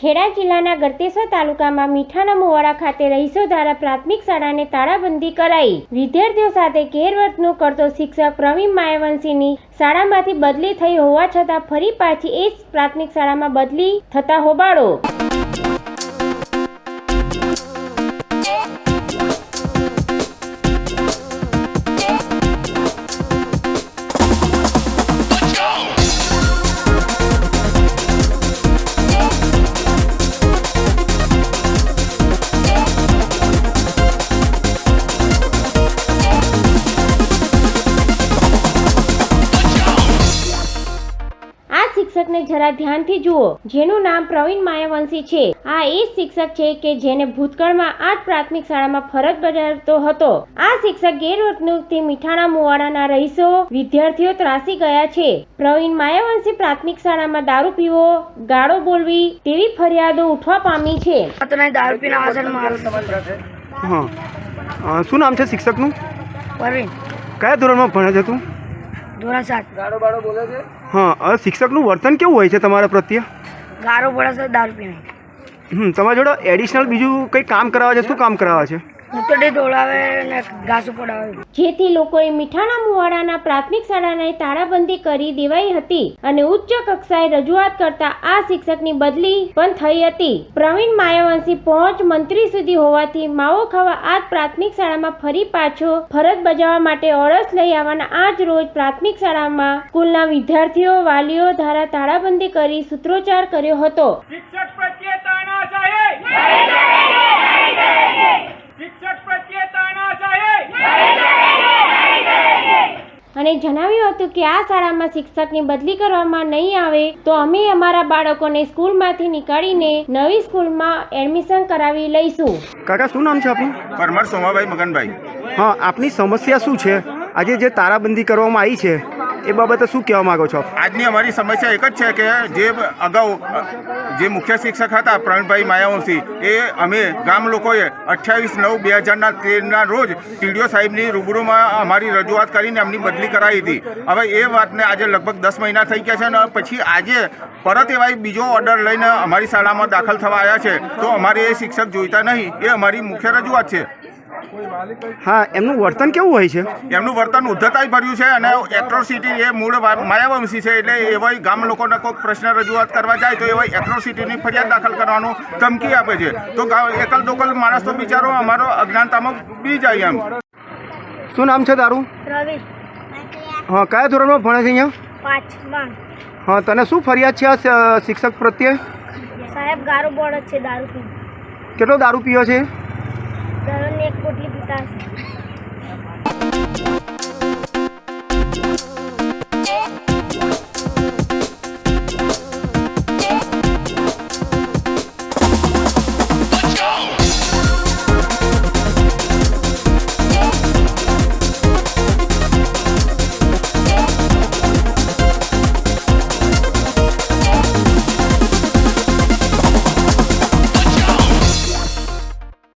ખેડા જિલ્લાના ગરતેશ્વર તાલુકામાં મીઠાના મુવાડા ખાતે રહીશો દ્વારા પ્રાથમિક શાળાને તાળાબંધી કરાઈ. વિદ્યાર્થીઓ સાથે ગેરવર્તણૂક કરતો શિક્ષક પ્રવીણ માયવંશીની શાળામાંથી બદલી થઈ હોવા છતાં ફરી પાછી એ જ પ્રાથમિક શાળામાં બદલી થતા હોબાળો. શિક્ષકને જરા ધ્યાનથી જુઓ. જેનું નામ પ્રવીણ માયાવંશી છે. આ એ શિક્ષક છે કે જેને ભૂતકાળમાં આ પ્રાથમિક શાળામાં ફરજ બજાવતો હતો. આ શિક્ષક ગેરવર્તણૂકથી મીઠાણા મુવાડાના રહીશો વિદ્યાર્થીઓ ત્રાસી ગયા છે. પ્રવીણ માયાવંશી પ્રાથમિક શાળામાં દારૂ પીવો ગાળો બોલવી તેવી ફરિયાદો ઉઠવા પામી છે. દારૂ પીને આવે છે હા. શું નામ છે શિક્ષકનું? પરવીન કયા ધોરણમાં ભણે છે તું? ધોરણ સાત. હા શિક્ષકનું વર્તન કેવું હોય છે તમારા પ્રત્યે? ગારો પડે છે દારૂ પીને હમ તમારા જોડે એડિશનલ બીજું કંઈ કામ કરાવવા છે? શું કામ કરાવવા છે? ઉતરડી દોડાવે અને ઘાસ પડાવે જેથી લોકોએ મીઠાણા મુવાડાના પ્રાથમિક શાળાને તાળાબંધી કરી દેવાઈ હતી અને ઉચ્ચ કક્ષાએ રજૂઆત કરતા આ શિક્ષકની બદલી પણ થઈ હતી. પ્રવીણ માયાવંશી પહોંચ મંત્રી સુધી હોવાથી માવો ખાવા આજ પ્રાથમિક શાળામાં ફરી પાછો ફરજ બજાવવા માટે ઓળસ લઈ આવવાના આજ રોજ પ્રાથમિક શાળામાં સ્કૂલના વિદ્યાર્થીઓ વાલીઓ દ્વારા તાળાબંધી કરી સૂત્રોચ્ચાર કર્યો હતો. શિક્ષક પ્રત્યે તાનાશાહી શિક્ષક પ્રત્યે તાનાશાહી અને જણાવ્યું હતું કે આ શાળામાં શિક્ષકની બદલી કરવામાં નહીં આવે તો અમે અમારા બાળકોને સ્કૂલમાંથી નીકાળીને નવી સ્કૂલમાં એડમિશન કરાવી લઈશું. કાકા શું નામ છે આપનું? પરમાર સોમાભાઈ મગનભાઈ. હા આપની સમસ્યા શું છે? આજે જે તારાબંધી કરવામાં આવી છે એ બાબતે શું કહેવા માંગો છો? આજની અમારી સમસ્યા એક જ છે કે જે અગાઉ, જે મુખ્ય શિક્ષક હતા પ્રવીણભાઈ માયાવંશી, એ અમે ગામ લોકોએ અઠ્યાવીસ નવ બે હજારના તેરના રોજ ટીડીઓ સાહેબની રૂબરૂમાં અમારી રજૂઆત કરીને એમની બદલી કરાવી હતી. હવે એ વાતને આજે લગભગ દસ મહિના થઈ ગયા છે અને પછી આજે પરત એવા બીજો ઓર્ડર લઈને અમારી શાળામાં દાખલ થવા આવ્યા છે. તો અમારે એ શિક્ષક જોઈતા નહીં. એ અમારી મુખ્ય રજૂઆત છે. હા એમનું વર્તન કેવું હોય છે? એમનું વર્તન ઉદ્ધતાઈ ભર્યું છે અને એટ્રોસિટી એ મૂળ માયાવંશી છે એટલે એવા ગામ લોકોને કોઈક પ્રશ્ન રજૂઆત કરવા જાય તો એવા એટ્રોસિટીની ફરિયાદ દાખલ કરવાનું ધમકી આપે છે. તો એકલ દોકલ માણસ તો બિચારો અમારો અજ્ઞાનતામાં બી જાય એમ. શું નામ છે તારું? રવિ. હા કયા ધોરણમાં ભણે છે અહીંયા? પાંચમાં. હા તને શું ફરિયાદ છે આ શ- શિક્ષક પ્રત્યે? સાહેબ ગારો પડે છે દારૂ પી કેટલો દારૂ પીયો છે? নেক এক পিতা আছে